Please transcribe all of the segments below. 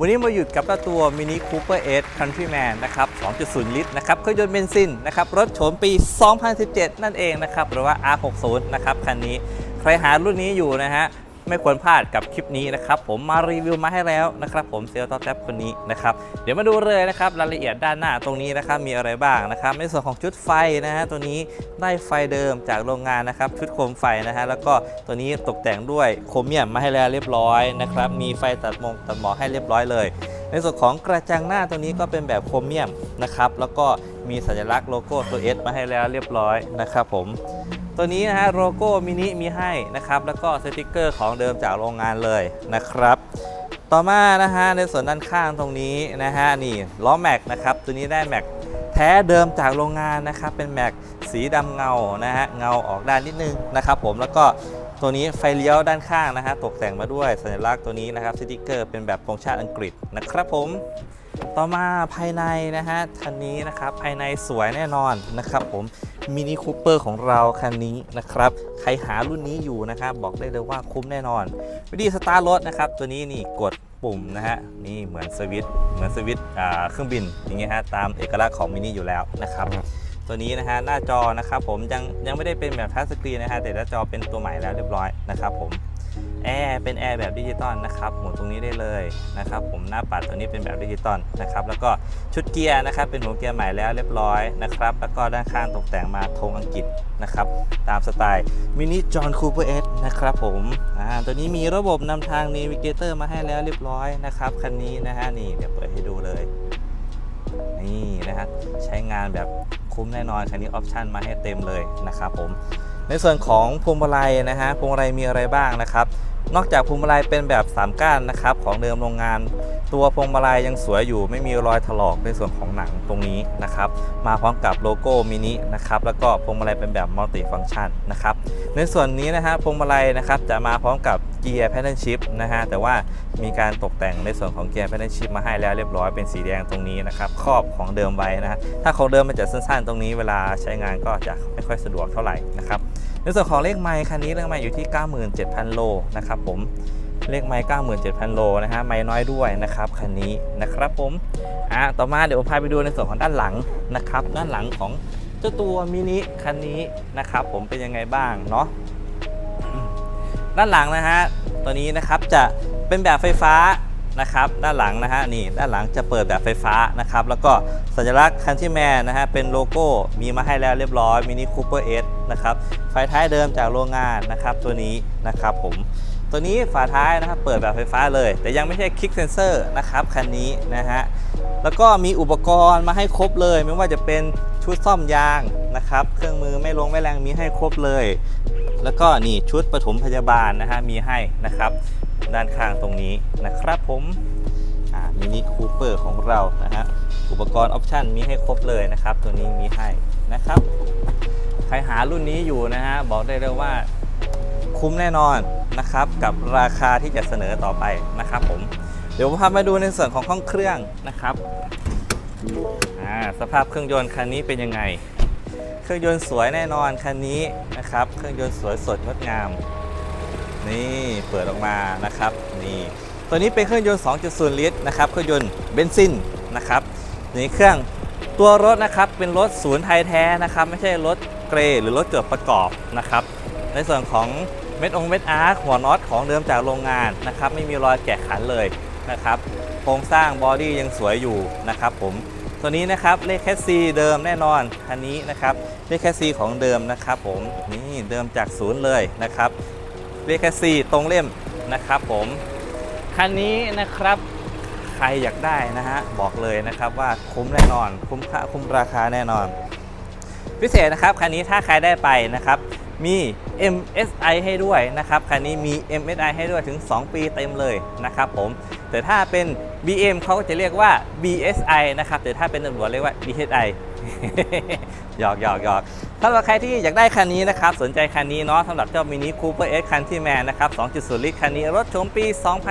วันนี้มาหยุดกับตัว Mini Cooper S Countryman นะครับ 2.0 ลิตรนะครับ เครื่องยนต์เบนซินนะครับ รถโฉมปี 2017 นั่นเองนะครับ หรือว่า R60 นะครับ คันนี้ ใครหารุ่นนี้อยู่นะฮะ ไม่ควรพลาดกับคลิปนี้นะครับผมมารีวิวมาให้แล้วนะครับผมเซลล์ท็อปแท็บคนนี้นะครับเดี๋ยวมาดูเลยนะครับรายละเอียดด้านหน้าตรงนี้นะครับมีอะไรบ้างนะครับในส่วนของชุดไฟนะฮะตัวนี้ได้ไฟเดิมจากโรงงานนะครับชุดโคมไฟนะฮะแล้วก็ตัวนี้ตกแต่งด้วยโครเมียมมาให้แล้วเรียบร้อยนะครับมีไฟตัดมงตัดหมอกให้เรียบร้อยเลย ในส่วนของกระจังหน้าตัวนี้ก็เป็นแบบโครเมียมนะครับแล้วก็มีสัญลักษณ์โลโก้ตัว S มาให้แล้วเรียบร้อยนะครับผม ตัวนี้นะฮะโลโก้มินิมีให้นะครับ แล้วก็สติกเกอร์ของเดิมจากโรงงานเลยนะครับ ต่อมานะฮะในส่วนด้านข้างตรงนี้นะฮะนี่ล้อแม็กนะครับตัวนี้ได้แม็กแท้เดิมจากโรงงานนะครับเป็นแม็กสีดำเงานะฮะเงาออกด้านนิดนึงนะครับ ผมแล้วก็ตัวนี้ไฟเลี้ยวด้านข้างนะฮะตกแต่งมาด้วยสัญลักษณ์ตัวนี้นะครับสติกเกอร์เป็นแบบธงชาติอังกฤษนะครับผมต่อมาภายในนะฮะคันนี้นะครับภายในสวยแน่นอนนะครับผม มินิคูเปอร์ของเราคันนี้นะครับ ใครหารุ่นนี้อยู่นะครับ บอกได้เลยว่าคุ้มแน่นอน วิธีสตาร์ทรถนะครับ ตัวนี้นี่กดปุ่มนะฮะ นี่เหมือนสวิตช์เหมือนสวิตช์เครื่องบินอย่างเงี้ยฮะตามเอกลักษณ์ของมินิอยู่แล้วนะครับตัวนี้นะฮะหน้าจอนะครับผมยังยังไม่ได้เป็นแบบทัชสกรีนนะฮะแต่หน้าจอเป็นตัวใหม่แล้วเรียบร้อยนะครับผม แอร์เป็นแอร์แบบดิจิตอลนะครับหมุนตรงนี้ได้เลยนะครับผมหน้าปัดตัวนี้เป็นแบบดิจิตอลนะครับแล้วก็ชุดเกียร์นะครับเป็นหัวเกียร์ใหม่แล้วเรียบร้อยนะครับแล้วก็ด้านข้างตกแต่งมาธงอังกฤษนะครับตามสไตล์มินิจอห์นคูเปอร์เอสนะครับผมอ่าตัวนี้มีระบบนำทางน a วิเกเตอร์มาให้แล้วเรียบร้อยนะครับคันนี้นะฮะนี่เดี๋ยวเปิดให้ดูเลยนี่นะฮะใช้งานแบบคุ้มแน่นอนคันนี้ออปชันมาให้เต็มเลยนะครับผมในส่วนของพวงมาลัยนะฮะพวงมาลัยมีอะไรบ้างนะครับ นอกจากพวงมาลัยเป็นแบบ3ก้านนะครับของเดิมโรงงาน ตัวพวงมาลัยยังสวยอยู่ ไม่มีรอยถลอกในส่วนของหนังตรงนี้นะครับมาพร้อมกับโลโก้มินินะครับแล้วก็พวงมาลัยเป็นแบบมัลติฟังชันนะครับในส่วนนี้นะฮะพวงมาลัยนะครับจะมาพร้อมกับเกียร์แพ d เ l ิ shift นะฮะแต่ว่ามีการตกแต่งในส่วนของเกียร์แพ d เ l ิ shift มาให้แล้วเรียบร้อยเป็นสีแดงตรงนี้นะครับครอบของเดิมไว้นะฮะถ้าของเดิมมันจะสั้นๆ ตรงนี้เวลาใช้งานก็จะไม่ค่อยสะดวกเท่าไหร่นะครับ ในส่วนของเลขไมค์คันนี้เลขไมค์อยู่ที่ 97,000 โลนะครับผมเลขไมค์97,000 โลนะฮะไมค์น้อยด้วยนะครับคันนี้นะครับผมอะต่อมาเดี๋ยวผมพาไปดูในส่วนของด้านหลังนะครับ ด้านหลังของเจ้าตัวมินิคันนี้นะครับผมเป็นยังไงบ้างเนาะด้านหลังนะฮะตัวนี้นะครับจะเป็นแบบไฟฟ้านะครับด้านหลังนะฮะนี่ด้านหลังจะเปิดแบบไฟฟ้านะครับแล้วก็สัญลักษณ์คันที่แมนนะฮะเป็นโลโก้มีมาให้แล้วเรียบร้อยมินิคูเปอร์เอส นะครับไฟท้ายเดิมจากโรงงานนะครับตัวนี้นะครับผมตัวนี้ฝาท้ายนะครับเปิดแบบไฟฟ้าเลย แต่ยังไม่ใช่คลิกเซนเซอร์นะครับคันนี้นะฮะแล้วก็มีอุปกรณ์มาให้ครบเลย ไม่ว่าจะเป็นชุดซ่อมยางนะครับเครื่องมือไม่ลงไม่แรงมีให้ครบเลย แล้วก็นี่ชุดปฐมพยาบาลนะฮะมีให้นะครับด้านข้างตรงนี้นะครับผมมินิคูเปอร์ของเรานะฮะอุปกรณ์ออปชันมีให้ครบเลยนะครับ ตัวนี้มีให้นะครับ ใครหารุ่นนี้อยู่นะฮะบอกได้เลยว่าคุ้มแน่นอนนะครับกับราคาที่จะเสนอต่อไปนะครับผมเดี๋ยวพามาดูในส่วนของห้องเครื่องนะครับสภาพเครื่องยนต์คันนี้เป็นยังไง เครื่องยนต์สวยแน่นอนคันนี้นะครับ เครื่องยนต์สวยสดงดงาม นี่เปิดออกมานะครับนี่ตัวนี้เป็นเครื่องยนต์ 2.0 ลิตรนะครับเครื่องยนต์เบนซินนะครับนี่เครื่อง ตัวรถนะครับเป็นรถศูนย์ไทยแท้นะครับไม่ใช่รถเกรย์หรือรถจดประกอบนะครับในส่วนของเม็ดองเม็ดอาร์คหัวน็อตของเดิมจากโรงงานนะครับไม่มีรอยแกะขันเลยนะครับโครงสร้างบอดี้ยังสวยอยู่นะครับผมตัวนี้นะครับเลขแคสซีเดิมแน่นอนคันนี้นะครับเลขแคสซีของเดิมนะครับผมนี่เดิมจากศูนย์เลยนะครับเรียกแค่สี่ตรงเล่มนะครับผมคันนี้นะครับ รอยากได้นะฮะบอกเลยนะครับว่าคุ้มแน่นอน คุ้มค่าคุ้มราคาแน่นอน พิเศษนะครับคันนี้ถ้าใครได้ไปนะครับมี MSI ให้ด้วยนะครับคันนี้มี MSI ให้ด้วยถึง 2 ปีเต็มเลยนะครับผมแต่ถ้าเป็น BM เขาก็จะเรียกว่า BSI นะครับแต่ถ้าเป็นตำรวจเรียกว่า DHI หยอกหยอกหยอกสำหรับใครที่อยากได้คันนี้นะครับ สนใจคันนี้เนาะสำหรับเจ้ามินิคูเปอร์เอสคันที่แมนนะครับ 2.0 ลิตรคันนี้รถโฉมปี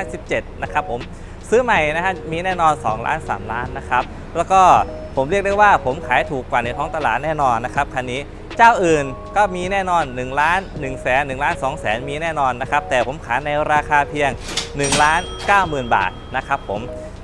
2017 นะครับผม ซื้อใหม่นะฮะมีแน่นอน 2 ล้าน 3 ล้านนะครับแล้วก็ผมเรียกได้ว่าผมขายถูกกว่าในท้องตลาดแน่นอนนะครับคันนี้เจ้าอื่นก็มีแน่นอน1ล้าน1แสน1ล้าน2แสนมีแน่นอนนะครับแต่ผมขายในราคาเพียง1ล้าน9หมื่นบาทนะครับผม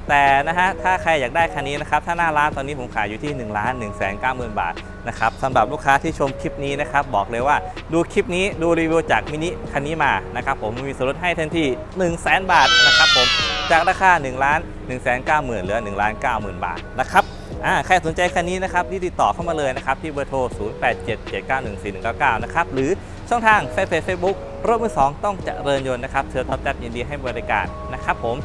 แต่นะฮะถ้าใครอยากได้คันนี้นะครับถ้าหน้าร้านตอนนี้ผมขายอยู่ที่1ล้าน1แสน9หมื่นบาทนะครับสำหรับลูกค้าที่ชมคลิปนี้นะครับบอกเลยว่าดูคลิปนี้ดูรีวิวจากมินิคันนี้มานะครับผมมีส่วนลดให้ทันที1 0 0 0 0แสนบาทนะครับผมจากราคา1ล้าน1แสน9หมื่นเหลือ1ล้าน9หมื่นบาทนะครับอ่าใครสนใจคันนี้นะครับที่ติดต่อเข้ามาเลยนะครับที่เบอร์โทร 0877914199 นะครับหรือช่องทางแฟนเพจเฟซบุ๊กรถมือสองต้องเจริญยนต์นะครับเชิญท็อปแท็บยินดีให้บริการนะครับผม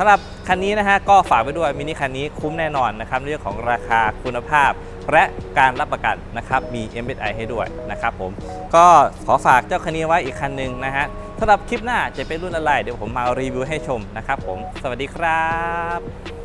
สำหรับคันนี้นะฮะก็ฝากไว้ด้วยมินิคันนี้คุ้มแน่นอนนะครับเรื่องของราคาคุณภาพ และการรับประกันนะครับมี MSI ให้ด้วยนะครับผมก็ขอฝากเจ้าคันนี้ไว้อีกคันหนึ่งนะฮะสำหรับคลิปหน้าจะเป็นรุ่นอะไรเดี๋ยวผมมารีวิวให้ชมนะครับผม สวัสดีครับ